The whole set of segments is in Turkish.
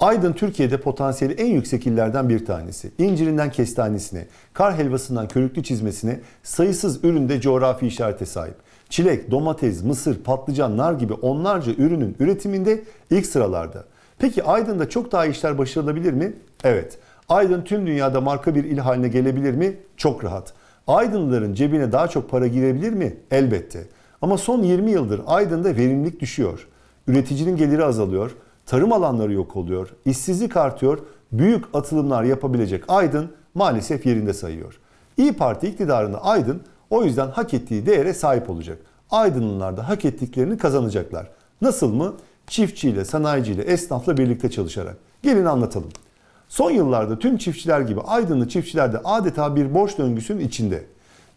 Aydın Türkiye'de potansiyeli en yüksek illerden bir tanesi. İncirinden kestanesine, kar helvasından körüklü çizmesine sayısız üründe coğrafi işarete sahip. Çilek, domates, mısır, patlıcan, nar gibi onlarca ürünün üretiminde ilk sıralarda. Peki Aydın'da çok daha işler başarılabilir mi? Evet. Aydın tüm dünyada marka bir il haline gelebilir mi? Çok rahat. Aydınlıların cebine daha çok para girebilir mi? Elbette. Ama son 20 yıldır Aydın'da verimlilik düşüyor. Üreticinin geliri azalıyor, tarım alanları yok oluyor, işsizlik artıyor, büyük atılımlar yapabilecek Aydın maalesef yerinde sayıyor. İyi Parti iktidarında Aydın o yüzden hak ettiği değere sahip olacak. Aydınlılar da hak ettiklerini kazanacaklar. Nasıl mı? Çiftçiyle, sanayiciyle, esnafla birlikte çalışarak. Gelin anlatalım. Son yıllarda tüm çiftçiler gibi Aydınlı çiftçiler de adeta bir borç döngüsünün içinde.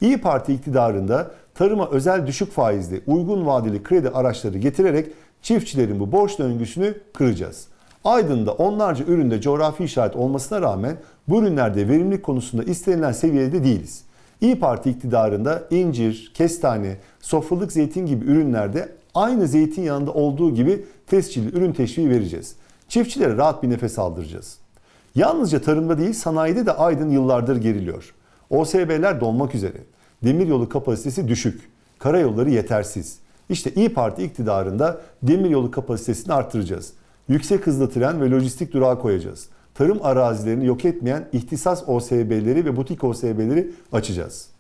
İyi Parti iktidarında tarıma özel düşük faizli, uygun vadeli kredi araçları getirerek çiftçilerin bu borç döngüsünü kıracağız. Aydın'da onlarca üründe coğrafi işaret olmasına rağmen bu ürünlerde verimlilik konusunda istenilen seviyede değiliz. İyi Parti iktidarında incir, kestane, sofralık zeytin gibi ürünlerde aynı zeytinyağında olduğu gibi tescilli ürün teşviği vereceğiz. Çiftçilere rahat bir nefes aldıracağız. Yalnızca tarımda değil sanayide de Aydın yıllardır geriliyor. OSB'ler dolmak üzere. Demiryolu kapasitesi düşük. Karayolları yetersiz. İşte İyi Parti iktidarında demiryolu kapasitesini arttıracağız. Yüksek hızlı tren ve lojistik durağı koyacağız. Tarım arazilerini yok etmeyen ihtisas OSB'leri ve butik OSB'leri açacağız.